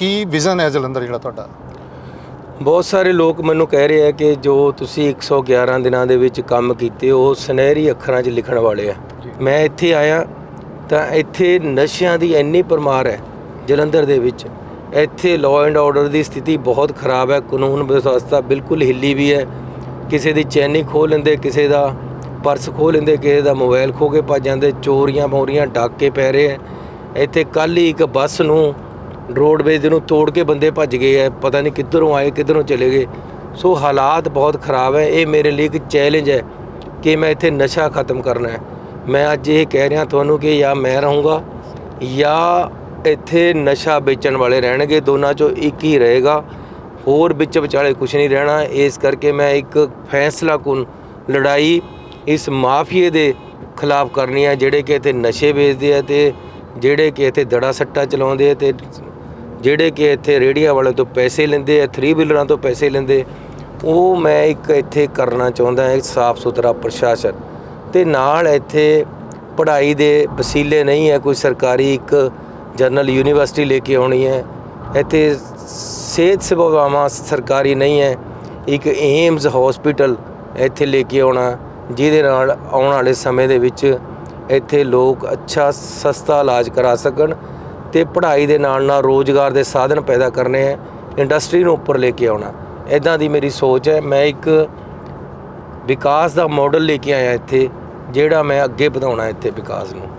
ਕੀ vision ਹੈ ਜਲੰਧਰ ਜਿਹੜਾ ਤੁਹਾਡਾ? ਬਹੁਤ ਸਾਰੇ ਲੋਕ ਮੈਨੂੰ ਕਹਿ ਰਹੇ ਆ ਕਿ ਜੋ ਤੁਸੀਂ 111 ਦਿਨਾਂ ਦੇ ਵਿੱਚ ਕੰਮ ਕੀਤੇ ਉਹ ਸੁਨਹਿਰੀ ਅੱਖਰਾਂ 'ਚ ਲਿਖਣ ਵਾਲੇ ਆ। ਮੈਂ ਇੱਥੇ ਆਇਆ ਤਾਂ ਇੱਥੇ ਨਸ਼ਿਆਂ ਦੀ ਇੰਨੀ ਪਰਮਾਰ ਹੈ ਜਲੰਧਰ ਦੇ ਵਿੱਚ। ਇੱਥੇ ਲਾਅ ਐਂਡ ਆਰਡਰ ਦੀ ਸਥਿਤੀ ਬਹੁਤ ਖਰਾਬ ਹੈ ਕਾਨੂੰਨ ਵਿਵਸਥਾ ਬਿਲਕੁਲ ਹਿੱਲੀ ਵੀ ਹੈ। ਕਿਸੇ ਦੀ ਚੈਨੀ ਖੋਹ ਲੈਂਦੇ ਕਿਸੇ ਦਾ ਪਰਸ ਖੋਹ ਲੈਂਦੇ ਕਿਸੇ ਦਾ ਮੋਬਾਈਲ ਖੋ ਕੇ ਭੱਜ ਜਾਂਦੇ ਚੋਰੀਆਂ ਮੋਰੀਆਂ ਡਾਕੇ ਪੈ ਰਹੇ ਹੈ। ਇੱਥੇ ਕੱਲ ਹੀ ਇੱਕ ਬੱਸ ਨੂੰ ਰੋਡਵੇਜ਼ ਨੂੰ ਤੋੜ ਕੇ ਬੰਦੇ ਭੱਜ ਗਏ ਆ ਪਤਾ ਨਹੀਂ ਕਿੱਧਰੋਂ ਆਏ, ਕਿੱਧਰੋਂ ਚਲੇ ਗਏ। ਸੋ ਹਾਲਾਤ ਬਹੁਤ ਖਰਾਬ ਹੈ ਇਹ ਮੇਰੇ ਲਈ ਇੱਕ ਚੈਲੰਜ ਹੈ ਕਿ ਮੈਂ ਇੱਥੇ ਨਸ਼ਾ ਖਤਮ ਕਰਨਾ ਹੈ ਮੈਂ ਅੱਜ ਇਹ ਕਹਿ ਰਿਹਾ ਤੁਹਾਨੂੰ ਕਿ ਜਾਂ ਮੈਂ ਰਹੂੰਗਾ ਜਾਂ ਇੱਥੇ ਨਸ਼ਾ ਵੇਚਣ ਵਾਲੇ ਰਹਿਣਗੇ, ਦੋਨਾਂ ਚੋਂ ਇੱਕ ਹੀ ਰਹੇਗਾ। ਹੋਰ ਵਿੱਚ ਵਿਚਾਲੇ ਕੁਝ ਨਹੀਂ ਰਹਿਣਾ। ਇਸ ਕਰਕੇ ਮੈਂ ਇੱਕ ਫੈਸਲਾ ਫੈਸਲਾਕੁਨ ਲੜਾਈ ਇਸ ਮਾਫੀਏ ਦੇ ਖਿਲਾਫ ਕਰਨੀ ਹੈ ਜਿਹੜੇ ਕਿ ਇੱਥੇ ਨਸ਼ੇ ਵੇਚਦੇ ਆ ਤੇ ਜਿਹੜੇ ਕਿ ਇੱਥੇ ਦੜਾ ਸੱਟਾ ਚਲਾਉਂਦੇ ਆ ਤੇ ਜਿਹੜੇ ਕਿ ਇੱਥੇ ਰੇੜੀਆਂ ਵਾਲੇ ਤੋਂ ਪੈਸੇ ਲੈਂਦੇ ਆ 3 ਵੀਲਰਾਂ ਤੋਂ ਪੈਸੇ ਲੈਂਦੇ, ਉਹ ਮੈਂ ਇੱਕ ਇੱਥੇ ਕਰਨਾ ਚਾਹੁੰਦਾ ਹਾਂ ਸਾਫ਼ ਸੁਥਰਾ ਪ੍ਰਸ਼ਾਸਨ। ਤੇ ਨਾਲ ਇੱਥੇ ਪੜ੍ਹਾਈ ਦੇ ਵਸੀਲੇ ਨਹੀਂ ਹੈ, ਕੋਈ ਸਰਕਾਰੀ ਇੱਕ ਜਨਰਲ ਯੂਨੀਵਰਸਿਟੀ ਲੈ ਕੇ ਆਉਣੀ ਹੈ। ਇੱਥੇ ਸਿਹਤ ਸੇਵਾਵਾਂ ਸਰਕਾਰੀ ਨਹੀਂ ਹੈ, ਇੱਕ ਏਮਸ ਹਸਪੀਟਲ ਇੱਥੇ ਲੈ ਕੇ ਆਉਣਾ, ਜਿਹਦੇ ਨਾਲ ਆਉਣ ਵਾਲੇ ਸਮੇਂ ਦੇ ਵਿੱਚ ਇੱਥੇ ਲੋਕ ਅੱਛਾ, ਸਸਤਾ ਇਲਾਜ ਕਰਾ ਸਕਣ। ਤੇ ਪੜ੍ਹਾਈ ਦੇ ਨਾਲ ਨਾਲ ਰੋਜ਼ਗਾਰ ਦੇ ਸਾਧਨ ਪੈਦਾ ਕਰਨੇ ਹੈ, ਇੰਡਸਟਰੀ ਨੂੰ ਉੱਪਰ ਲੈ ਕੇ ਆਉਣਾ। ਇਦਾਂ ਦੀ ਮੇਰੀ ਸੋਚ ਹੈ। ਮੈਂ ਇੱਕ ਵਿਕਾਸ ਦਾ ਮਾਡਲ ਲੈ ਕੇ ਆਇਆ ਇੱਥੇ, ਜਿਹੜਾ ਮੈਂ ਅੱਗੇ ਵਧਾਉਣਾ ਇੱਥੇ ਵਿਕਾਸ ਨੂੰ।